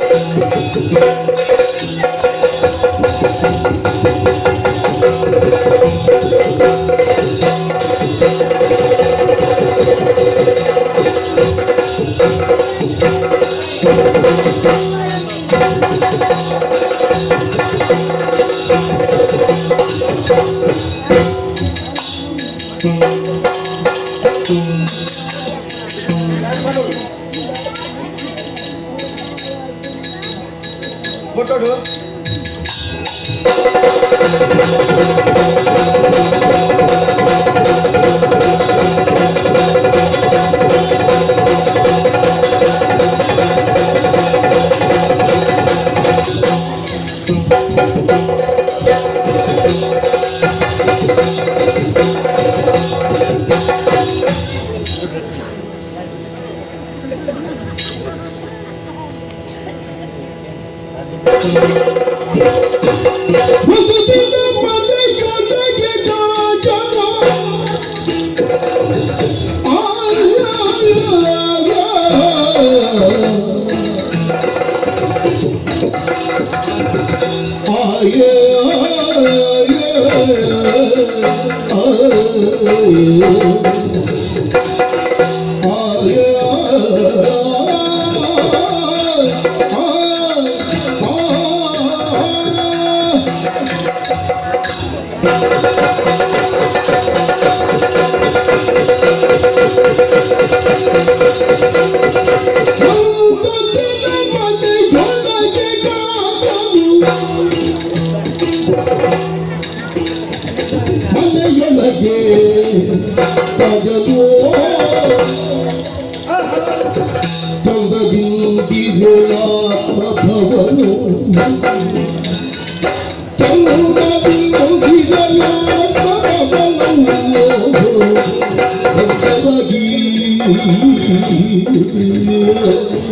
Thank you. Música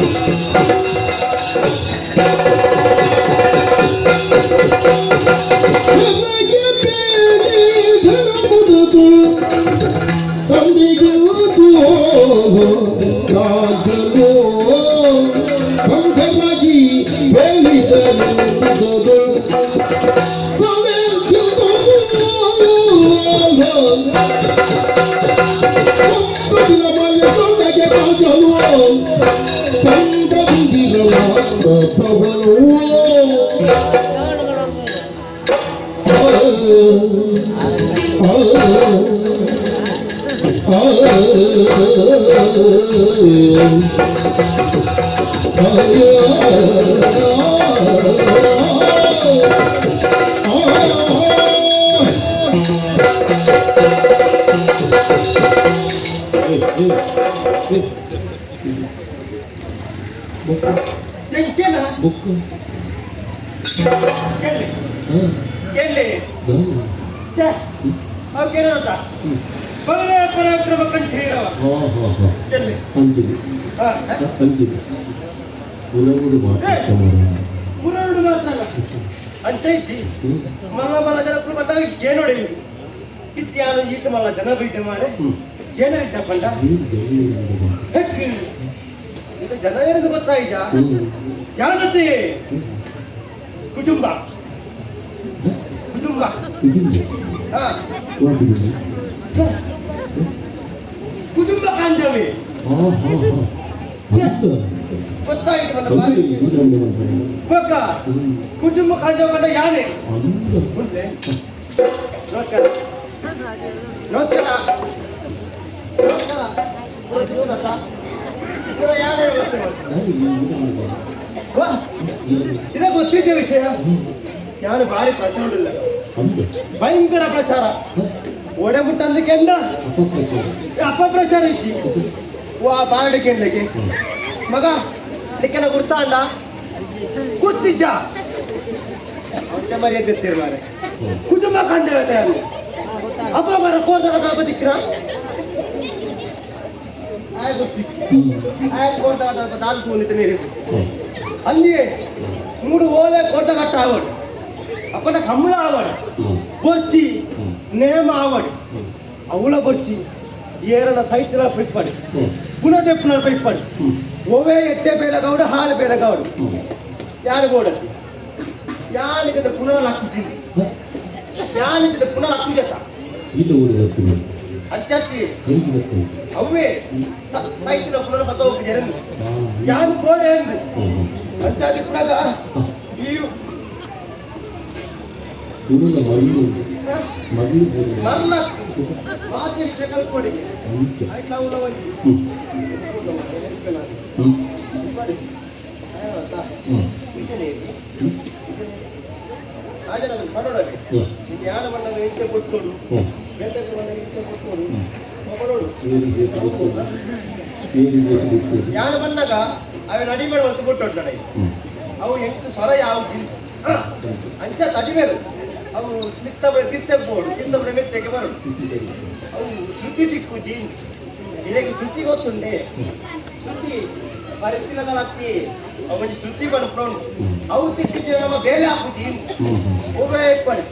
Thank you. ಎಂಕೇನ book ಎಲ್ಲಿ ಎಲ್ಲಿ ಛೇ ಅವಕ್ಕೇನೋ ಬಗಲೇ ಪರಾಕ್ರಮ ಕಂಠೀರವ ಎಲ್ಲಿ? ಅಂಜಿಗೆ ಗುಣಗುಡು ಮಾತ್ರ ಇಜ್ಜಿ ಮಲ್ಲ ಮಲ್ಲ ಜನ ಬಂದಾಗ ಏನು ಹೊಡೆಯಿ ಇತ್ಯಾನು ಈತ ಮಲ್ಲ ಜನ ಬೈತೆ ಮಾಡೆ ಏನಿದ್ದ ಪಂಡ? ಹೆಕ್. ಇದು ಜನ ಏನಿಗೆ ಗೊತ್ತಾಯಿಜ ಯಾವತ್ತಿ ಕುಟುಂಬ. ಕುಟುಂಬ. ಹಾ. ಕುಟುಂಬ ಕಾಂಜವಿ ಗೊತ್ತಾಯಿತು ಕುಟುಂಬ ಕಾಂಜವ ಕಂಡ ಮುಂದೆ ನಮಸ್ಕಾರ ನಮಸ್ಕಾರ ನಮಸ್ಕಾರ ಯಾರೇ ಇದ ಗೊತ್ತಿದ್ದ ವಿಷಯ ಯಾರು ಭಾರಿ ಪ್ರಚಾರ ಇಲ್ಲ ಭಯಂಕರ ಪ್ರಚಾರ ಒಡೆ ತಂದು ಕೆಂಡ ಅಪ್ಪ ಪ್ರಚಾರ ಇತ್ತು ವಾ ಬಾರಡಿ ಕೆಂಡಕ್ಕೆ ಮಗ ನಿಕ್ಕನ ಗುರ್ತಾಂಡ ಕೂತಿದ್ದ ಅವತ್ತೆ ಮರಿ ಎದ್ದಿರ್ತೀರ ಮಾರೆ ಕುಟುಂಬ ಕಂದೇವತೆ ಅಲ್ಲಿ ಅಪ್ಪ ಮರ ಕೋರ್ದಾಗ ಕಾಪದಿಕ್ರ అన్నీ మూడు ఓలే కొట్ట కట్ట ఆవాడు అప్పట కమ్ముడు ఆవాడు వచ్చి నేమ ఆవాడు అవుల బొచ్చి ఏరన సైతుల పెట్టుబడి పునదెప్పున పెట్టుబడి ఓవే ఎట్టే పేడగావుడు హాల పేడగావుడు యాడగోడ యానికి పునః లక్కు యానికి పునః లక్కు చేత ಇದು ಓಡಿರ್ತೀನಿ అంత్యత్తి ಕೈಗೆ ಬರ್ತೀನಿ అవే సైతుల పునః పతోపు జరను యాని కోడేంది అంచాది పునగా ఈ ಹಾಗೆ ನಾನು ಮಾಡೋಣವೆ ನಿಮ್ಗೆ ಯಾರ ಇಚ್ಛೆ ಕೊಟ್ಟೋಡು ಬೇಟಕ್ಕೆ ಮಣ್ಣನ್ನು ಇಚ್ಛೆ ಕೊಟ್ಟೋಡು ಯಾರ ಮಣ್ಣಾಗ ಅವ ನಡಿ ಮಾಡುವಂತ ಕೊಟ್ಟೋಡು ನನಗೆ ಅವು ಎಂಟು ಸ್ವರ ಯಾವುದು? ಅಂಚ ತಡಿಬೇಕು ಅವು ಚಿತ್ತ ತಿರ್ತಬೋಡು ಚಿತ್ತ ಮೆತ್ತೆಗೆ ಬರೋಡು ಅವು ಸುದ್ದಿ ಸಿಕ್ಕು ಜೀನ್ ಇದಕ್ಕೆ ಸುದ್ದಿ ಗೊತ್ತುಂಡೆ ಸುದ್ದಿ ಪರಿಸ್ಥಿತಿ ಹತ್ತಿ ಅವನಿಗೆ ಸುದ್ದಿ ಬಣ್ಣ ಅವು ತಿಕ್ಕಿದ್ರೆ ನಮ್ಮ ಬೇಲೆ ಹಾಕು ಜೀನ್ ಹ್ಞೂ ಹ್ಞೂ ಉಪಯೋಗಪಡಿ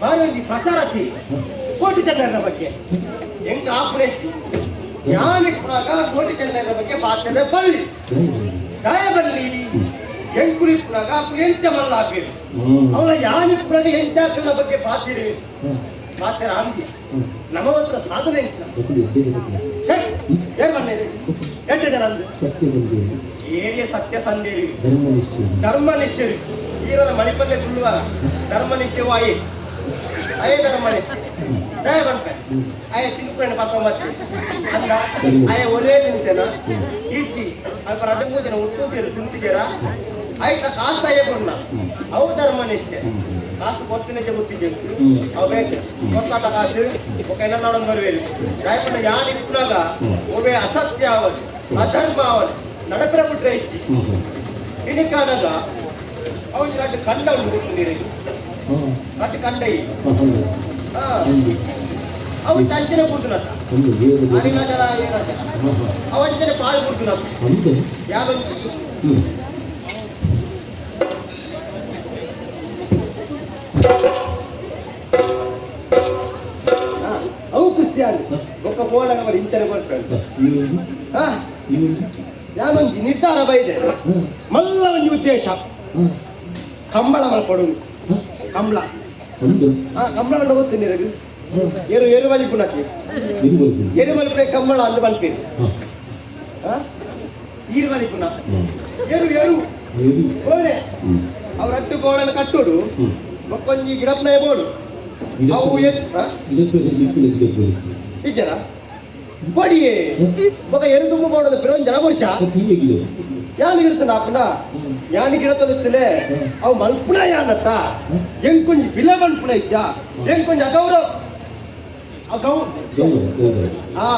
ಬಾರೊಂದು ಪ್ರಚಾರತಿ ಕೋಟಿ ಜನರ ಬಗ್ಗೆ. ಹೆಂಗ ಆಪರೇಟ್ ಯಾನಿಗೆ ಪುರಾಗ ಕೋಟಿ ಜನರ ಬಗ್ಗೆ ಪಾತ್ರೆ ಬರಲಿ ಗಾಯ ಬರಲಿ ಎಂಕುರಿ ಪುಳಗ ಅಪ್ಪು ಎಂಚ ಮಲ್ಲ ಹಾಕಿರಿ ಹ್ಞೂ ಅವನ ಯಾನಿಗೆ ಪುರಾಗ ಎಂಚಾಕನ ಬಗ್ಗೆ ಪಾತಿರಿ? ಪಾತ್ರ ಅಂದಿ ನಮ್ಮ ಹತ್ರ ಸಾಧನೆ ಎಂಚ ಏನ್ ಎಂಟು ಜನ ಏರಿಯ ಸತ್ಯ ಸಂದೇರಿ ಧರ್ಮನಿಷ್ಠೆ ಧರ್ಮನಿಷ್ಠರು ಈರನ ಮಣಿಪದೇ ತುಳುವ ಧರ್ಮ ವಾಯಿ. ಅಯ್ಯ ಧರ್ಮನಿಷ್ಠೆ ದಯ ಬಂತ. ಅಯ್ಯ ತಿನ್ಕೊಂಡು ಮತ್ತೆ. ಅಂದ ಅಯ್ಯ ಒಲೇ ತಿಂತೇನ? ಈಚಿ ಅಲ್ಪ ಜನ ಉಟ್ಟು ಸೇರಿ ತಿಂತಿದ್ದೀರ ಆಯ್ತಾ ಕಾಸು ಸಾಯಬಣ್ಣ ಅವು ಧರ್ಮನಿಷ್ಠೆ. ಕಾಸು ಕೊತ್ತಿನ ಗೊತ್ತಿದ್ದೇವೆ ಅವು ಬೇಕು? ಕೊಟ್ಟಾದ ಕಾಸು ಒಕ್ಕ ನೋಡೋದು ಬರುವೇನು ರಾಯಪಣ್ಣ ಯಾರು ಇಪ್ಪನಾಗ ಒಬ್ಬೇ ಅಸತ್ಯ ಅವನು ಅಧರ್ಮ ಅವನು ನಡಪಿರ ಬಿಟ್ರೆ ಹೆಚ್ಚಿ. ಇನಿಕಾನಗ ಅವನು ನಾಟಿ ಕಂಡ ಉಂಟು ಕೊಟ್ಟಿದ್ದೀರಿ ನಾಟಿ ಕಂಡ ಅವು ತಂಚಿನ ಕೊಡ್ತೀನಂತ ಅನಿಲ ಜನ ಅವನ ಜನ ಪಾಳು ಕೊಡ್ತೀನಂತ ಯಾರು ಅವು ಖುಷಿ ಒಕ್ಕ ಪೋಲಗ మరి ಇಂಚನೆ ಇವನು ಯಾನೊಂದು ನಿರ್ಧಾರ ಬೈದೆ. ಮಲ್ಲ ಒಂದು ಉದ್ದೇಶ. ಕಂಬಳ ಮಾಡ್ಕೊಡು ಕಂಬಳ. ಹಾ ಕಂಬಳ ಗೊತ್ತು ನಿನಗೆ? ಎರು ಪುಣತಿ ಇರ್ಬೋದು ಏರು ಬಲಿ ಕಂಬಳ ಅಂತ ಬಂತೀರಿ ಹಾಂ ಹಾ ಈರು ಬಲಿ ಪುಣ ಎರು. ಏರು ಏರು ಇದು ಕೋಣೆ ಹ್ಞೂ ಅವ್ರ ಅಟ್ಟು ಕೋಣನ ಕಟ್ಟೋಡು. ಮಕ್ಕೊಂಜಿ ಗಿಡಪ್ಪನ ಬೋಳು ಅವು ಇಜ್ಜನ ಬಡಿಯೇ. ಮಗ ಎರು ತುಂಬ ಮಾಡೋದು ಬಿರೋ ಜನ ಬರ್ಚ ಯಾನ್ ಇರ್ತನ ಅಪ್ಪನ? ಯಾನ್ ಗಿಡ ತೊಲುತ್ತಲೆ ಅವು ಮಲ್ಪುಣ ಯಾನತ್ತ ಹೆಂಗ್ ಕೊಂಜಿ ಬಿಲ ಮಲ್ಪುಣ ಇಜ್ಜ? ಹೆಂಗ್ ಕೊಂಜಿ ಅಗೌರವ ಆ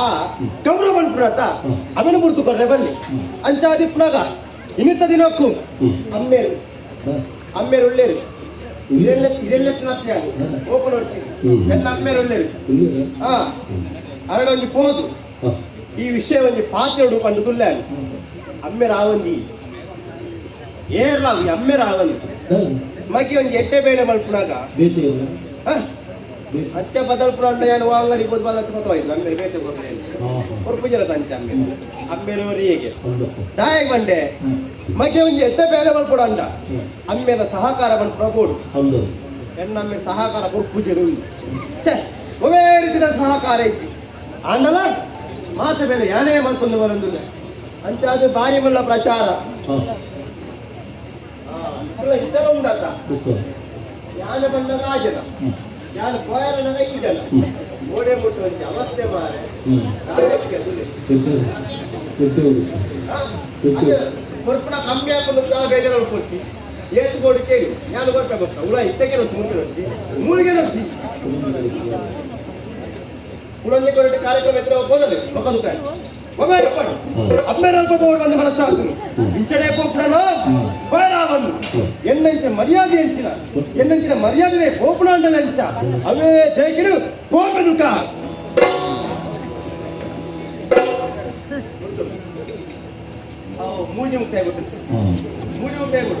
ಆ ಗೌರವ ಮಲ್ಪುಣ ಅತ್ತ? ಮುರ್ತು ಕೊಡ್ರೆ ಬನ್ನಿ. ಅಂಚಾದಿ ಇನ್ನಿತ್ತ ದಿನಕ್ಕೂ ಅಮ್ಮೇರು. ಅಮ್ಮೇರು ಹಾಂ ಇದೆಲ್ಲ ಇದೆಲ್ಲ ಓಪನ್ ಹೊಡ್ತೀನಿ ಹ್ಮ್. ಎಲ್ಲ ಅಮ್ಮೇರು ಒಳ್ಳೇರು. ಹಾ. ಅರಡೊಂಜಿ ಪೋದು. ಈ ವಿಷಯ ಒಂಜಿ ಪಾತ್ರೆಡು ಕಂಡು ಅಮ್ಮೆ ರಾವಂದಿ ಏರ್ಲಾವು ಅಮ್ಮೆ ರಾವಂದಿ ಹಾಂ ಮಗಿ ಒಂಜಿ ಎಟ್ಟೆ ಬೇಳೆ ಮಲ್ಪುನಾಗ ಬೇತೆ ಹ? ಹಚ್ಚ ಬದಲ್ಪುರ ಅಂಡ ಏನು ಅಂಗಡಿ ಬದಲು ಗೊತ್ತಾಯ್ತು ಅಮ್ಮೆ ಬೇತೆ ಕೊಟ್ಟರೆ ಹಾಂ ಹಾಂ. ಕೊರ್ಪು ಜನ ತಂಚ ಅಮ್ಮೆ ಒಂದಪ್ಪ ದಾಯಗ್ ಬಂಡೆ. ಹ್ಞೂ ಮಗಿ ಒಂಜಿ ಎಟ್ಟೆ ಬೇಳೆ ಮಲ್ಪುಡ ಅಂಡ ಹ್ಞೂ ಅಮ್ಮೆನ ಸಹಕಾರ ಮಲ್ಪುರ ಬೋಡು ಹೌದು. ಎನ್ನಮ್ಮೆ ಸಹಕಾರ ಕೊರ್ಪುಜರು ಛೆ ಒವೇ ರೀತಿಯ ಸಹಕಾರ ಇಚ್ಚಿ ಆಂಡಲ ಮಾತು ಬೇರೆ ಯಾನೇ ಮಲ್ಕೊಂಡು ಬರಂದಿಲ್ಲ. ಅಂಚೆ ಅದು ಬಾರಿ ಮಲ್ಲ ಪ್ರಚಾರ. ಹಾ. ಅಲ್ಲ ಇದೆಲ್ಲ ಉಂಡಾತ ಉಕ್ಕ ಯಾನ ಬಂದಾಗ ಆ ಜನ ಹ್ಞೂ ಯಾನ ಪೋಯರನಾಗ ಈ ಜನ ಹ್ಞೂ ಗೋಡೆ ಮುಟ್ಟು ಒಂಚೆ ಅವಸ್ಥೆ ಮಾರೆ ಕೊರ್ಪುನ ಕಮ್ಮಿ ಹಾಕೊಂಡು ಬೇಜಾರು ಉಳ್ಕೊಡ್ತಿ ಏತು ಗೋಡು ಕೇಳಿ. ಯಾನು ಗೊತ್ತ ಗೊತ್ತ? ಉಳ ಇತ್ತಗೆ ನೊತ್ತಿ ಮೂಳಿಗೆ ನೊತ್ತಿ ಉಳಲ್ಲಿ ಕೊರಟೆ ಕಾರ್ಯಕ್ರಮ ಎತ್ತರ ಹೋದದೆ ಮಕ್ಕಳು ಒಬ್ಬರಪ್ಪನು ಅಪ್ಪೇರಲ್ಪಬೋದಂದು ಮನಸ್ಸಾದ್ರು ಇಂಚಡೆ ಪೋಪುಡನ ಬೇರಾವನು ಎನ್ನಂಚ ಮರ್ಯಾದೆ ಎಂಚಿನ ಎನ್ನಂಚಿನ ಮರ್ಯಾದನೆ ಪೋಪುಡ ಅಂಡಲೆಂಚ ಅವೇ ದೇಕಿಡು ಕೋಪೆದುಕ ಮೂಜಿ ಮುಕ್ತಾಯ ಬಿಟ್ಟು ಮೂಜಿ ಮುಕ್ತಾಯ ಬಿಟ್ಟು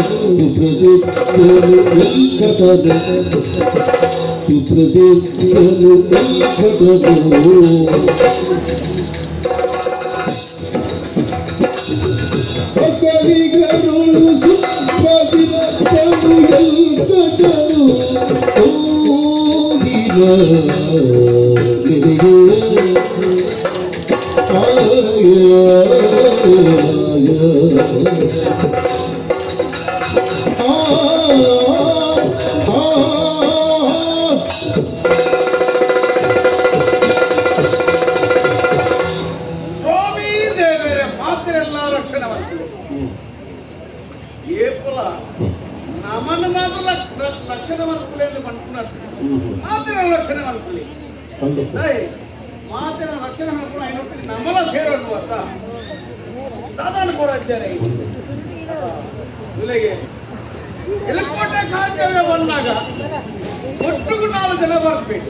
ಗೊತ್ತಿತ್ತು ಮೂಜಿ ಮುಕ್ತಾಯ ಗೊತ್ತ ಸ್ವಾಮಿ ಇದ್ದಾರೆ ಎಲಕೋಟೆ ಬಂದಾಗ ಒಟ್ಟಿಗೂ ನಾಲ್ಕು ಜನ ಬರ್ಬೇಕು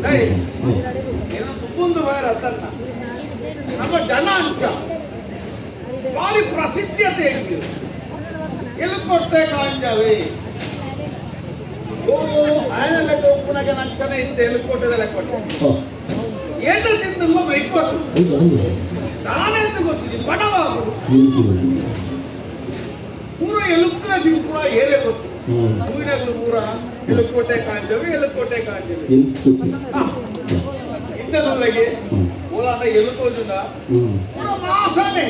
ತುಂಬೊಂದು ನಮ್ಮ ಜನ ಅಂತ. ಭಾರಿ ಪ್ರಸಿದ್ಧತೆ ಇದೆ ಎಲ್ಕೊಟ್ಟೆ ಕಾಂಜಾವೆ ಓ ಆಯನೆಲ್ಲ ಒಪ್ಪನಾಗೆ ನಂಚನೆ ಇತ್ತು ಎಲ್ಕೊಟ್ಟದೆಲ್ಲ ಕೊಟ್ಟು. ಏನು ತಿಂದಲ್ಲ ಬೈಕೊಟ್ಟು ನಾನೆಂತ ಗೊತ್ತಿದೆ ಬಡವಾಗುದು ಪೂರ ಎಲುಕ್ಕಿನ ತಿಂಪುರ ಏನೇ ಗೊತ್ತು. ಹೂವಿನಗಳು ಪೂರ ಎಲುಕೋಟೆ ಕಾಣ್ತೇವೆ ಎಲುಕೋಟೆ ಕಾಂಜವೆ ಇಂಥದೊಳಗೆ ಎಲುಕೋದಿಲ್ಲ ಪೂರ ಮಾಸನೆ.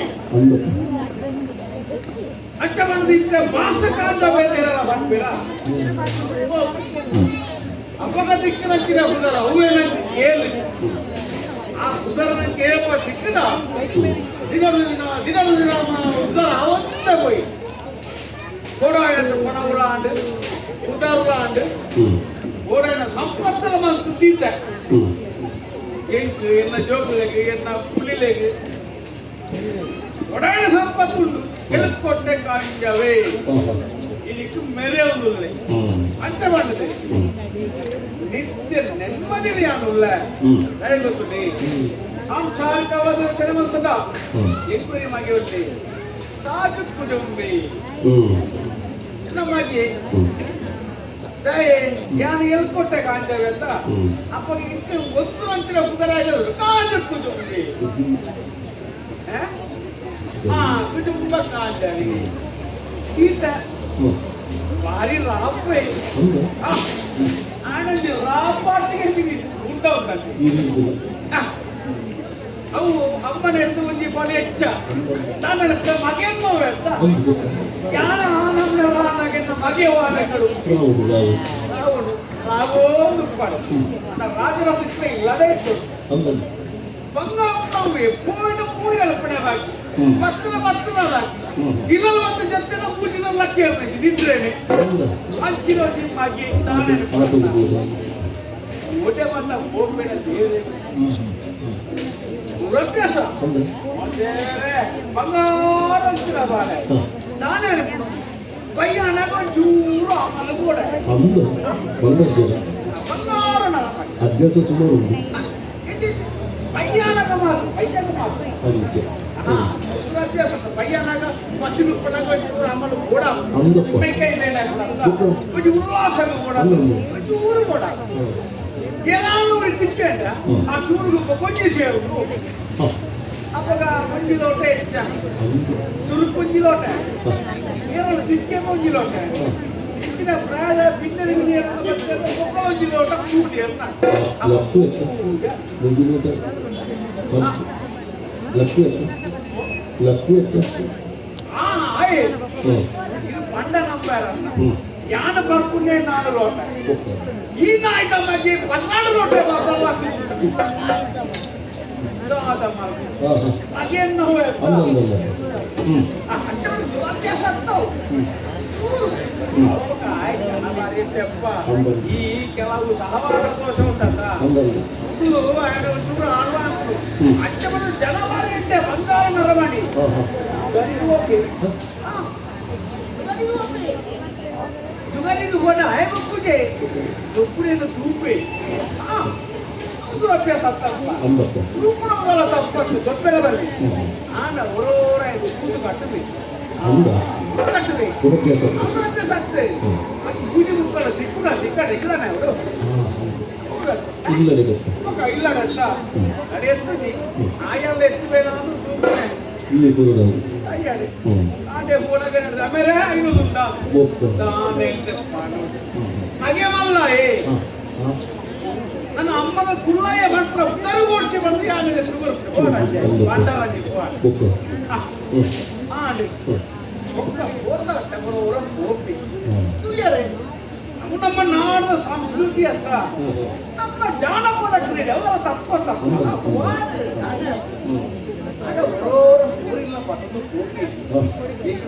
ಅಚ್ಚ ಬಂದಿದ್ದ ಮಾಸ ಕಾಂತ ಬೇದಿರಲ್ಲ ಬಂದ್ಬೇಡ. ದಿಕ್ಕಿನ ದಿಕ್ಕಿನಕ್ಕಿನ ಹುದರ ಅವು ಏಳು ಆ ಹುದರನ ಕೇಪ ಸಿಕ್ಕಿದ ದಿನಡು ದಿನ ದಿನಡು ದಿನ ಉದ್ದರ ಅವತ್ತೇ போய் ಕೋಡಾಯದ ಕೊನಗುರ ಆಂಡು ಉದಾರುರ ಆಂಡು ಕೋಡಾಯನ ಸಂಪತ್ತಲ ಮನ ಸುದ್ದೀತ ಎಂಕು ಎನ್ನ ಜೋಕುಲೆಗೆ ಎನ್ನ ಪುಲಿಲೆಗೆ ಕೊಡಾಯನ ಸಂಪತ್ತುಂಡು ಗೆಲುಕೊಟ್ಟೆ ಕಾಂಜವೇ ಇದಕ್ಕೆ ಮೆರೆಯುವುದಿಲ್ಲ ಅಂತ ಮಾಡುತ್ತೆ ನಿತ್ಯ ನೆಮ್ಮದಿಯಾನುಳ್ಳ ನಡೆಯುತ್ತದೆ ಸಾಂಸಾರಿಕವಾದ ಚರಮಸದ ಎಂಕುರಿ ಮಗಿಯಲ್ಲಿ ಸಾಕು ಕುಜುಂಬಿ ನಮಗೆ ಯಾನು ಎಳ್ಕೊಟ್ಟೆ ಕಾಂಜವೆ ಅಂತ ಅಪ್ಪ ಇಟ್ಟು ಒಂದು ಅಂಚಿನ ಕುದರಾಗಿರೋದು ಕಾಂಜ ಕುಟುಂಬಿ ಹಾ ಕುಟುಂಬ ಕಾಂಜವಿ ಈತ ಭಾರಿ ರಾಪೆ ಆನಂದಿ ರಾಪಾಟಿಗೆ ಉಂಟ ಉಂಟಂತೆ ಅವು ಅಮ್ಮನ ಎದ್ದು ಒಂಜಿ ಪಡೆ ಹೆಚ್ಚ. ನನ್ನ ಮಗೆಯನ್ನು ಎತ್ತ ಯಾರ ಆನಂದ ರಾನಾಗೆನ್ನ ಮಗೆ ವಾನಗಳು ರಾವಣು ರಾವೋಂದು ಪಡ ರಾಜರ ದಿಕ್ಕ ಇಲ್ಲದೇ ಇತ್ತು. ಎಪ್ಪೋಯ್ನ ಪೂಯ್ನಲ್ಲ ಪಡೆಯಲಾಗಿ ಮಕ್ಕಳ ಮಕ್ಕಳಾಗಿ ಇಲ್ಲಲ್ಲ ಒಂದು ಜೊತೆನ ಪೂಜಿನ ಕೇಳ್ಬೇಕು ನಿಂದ್ರೇನೆ ಅಂಚಿನ ಮಗೆ ತಾನೇ ಒಡೆ ಮತ್ತ ಹೋಗ್ಬೇಡ ದೇವ್ರೆ ವೆಂಕಟೇಶ ಬಂಗಾರ ಅಂತಿರಬಾರೆ ನಾನೇ ಪಯ್ಯ ಅನ್ನಕ ಚೂರು ಅಮಲು ಕೂಡ ಹೌದು ಬಂಗಾರ ಬಂಗಾರ ಅದ್ಭುತ ಸುಮಾರು ಉಂಟು ಪಯ್ಯ ಅನ್ನಕ ಮಾತು ಪಯ್ಯ ಮಾತು ಅದಕ್ಕೆ கொஞ்சம் உருவாசம் கூட கொஞ்சம் ஊரு கூட ஏதாவது ஒரு திட்டு suruh kunci sih itu. Apa ga kunci lote aja? Suruh kunci lote. Kira lo dikit mau kunci lote. Kita berada pinter ini ya. Pokoknya kunci lote kudu ya. Lapu ya? Kunci lote. Lapu ya? Lapu ya? Ah, ayo. Ini pandang apa? ಜ್ಞಾನ ಬರ್ಕೊಂಡೆ ನಾನು ಲೋಟ ಇನ್ನ ಆಯ್ತ ಮಜ್ಜಿ ಪನ್ನಾಡು ಲೋಟ ಬರ್ತಾವ ಅದೇನ್ ನಾವು ವ್ಯತ್ಯಾಸ ಆಗ್ತಾವ ಈ ಕೆಲವು ಸಹವಾದ ದೋಷ ಉಂಟಲ್ಲ? ಎರಡು ಚೂರು ಆಳ್ವಾಂತು ಅಚ್ಚ ಬಂದು ಜನ ಮಾಡಿ ಇಟ್ಟೆ ಬಂಗಾರ ನರ ಮಾಡಿ ಹೋಗಿ. ಎಂದು ಹೋದ ಆಯಮಕ್ಕೂಜೆ ದೊಪ್ಪುಡೆಯನ್ನು ತೂಪೆ ಒಂದು ಅಭ್ಯಾಸ ತಪ್ಪ ತೂಪಣ ಬರಲಿ ಆನ ಒರೋರ ಎಂದು ಕೂತು ಕಟ್ಟದೆ ಕಟ್ಟದೆ ಅಂದ್ರೆ ಪೂಜೆ ಮುಕ್ಕಳ ದಿಕ್ಕುಣ ದಿಕ್ಕ ದಿಕ್ಕದಾನೆ ಅವರು ಇಲ್ಲ ಇಲ್ಲ ಕಟ್ಟ ಅದು ಆಯಲ್ಲ ಎತ್ತಬೇಡ ಅಂದ್ರೆ ಇಲ್ಲಿ ಗುರುಗಳು ಹಾಗೆ ಮಲ್ಲಾಯೇ ನನ್ನ ಅಮ್ಮನ ಕುಳ್ಳಾಯ ಭಟ್ರ ಉತ್ತರ ಗೋಡ್ಚೆ ಬಂದು ಆನೆಗೆ ತಿರುಗರು ಪಾಂಡವರಾಜಿ ಆನೆ ನಮ್ಮ ನಾಡದ ಸಂಸ್ಕೃತಿ ಅಂತ ನಮ್ಮ ಜಾನಪದ ಕ್ರೀಡೆ ಅವರ ತಪ್ಪಲ್ಲ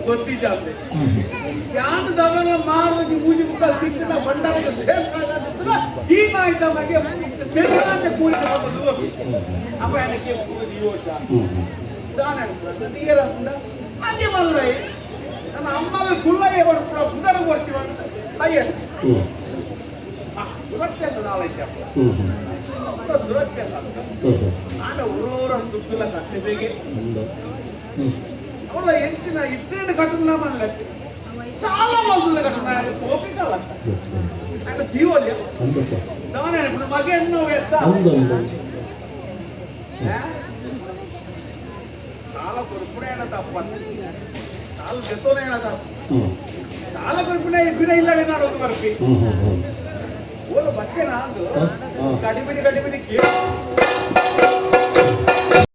ಗೊತ್ತಿದ್ದ ಯಾನು ದವನ ಮಾರುತಿ ಮೂಜಿ ಮುಖ ಸಿಕ್ಕಿದ ಬಂಡಾರದ ಹೀಗಾಯ್ತಮಗೆ ಬೆಳಗಾದ ಕೂಲಿ ಅಪ್ಪ ಎನಕ್ಕೆ ಯೋಚ ದಾನ ನೀರ ಅದೇ ಮಲ್ಲ ನಮ್ಮ ಗುಳ್ಳ ಏ ಬರ್ಪುಡ ಪುನರ್ ಬರ್ತೀವಿ ಅಂತ ಅಯ್ಯ ದುಡ್ಡಿಲ್ಲ ಕಟ್ಟಿಬೇಗೆ ಅಂದ ಹ್ಮ್ ಅವಳ ಹೆಚ್ಚಿನ ಇತ್ತೇನು ಕಟ್ಟಣ ಮಲ್ಲ ಸಾಲ ಮೊದಲು ಕಟ್ಟಣ ಹೋಗಿದ್ದಲ್ಲ ನಾನು ಜೀವಲ್ಯ ಅಂದಪ್ಪ ನಾನು ఇప్పుడు ಮಗನ್ನು ಎತ್ತ ಅಂದ ಅಂದ ಸಾಲ ಕೊಡ್ಪುಣೇನ ತಪ್ಪ ಸಾಲ ಜೊತೆನೇನ ತಪ್ಪ ಹ್ಮ್ ಸಾಲ ಕೊಡ್ಪುಣೆ ಇಬ್ಬಿನ ಕಡಿಮಿಡಿ ಕಡಿಮಿಡಿ ಕೇಳಿ.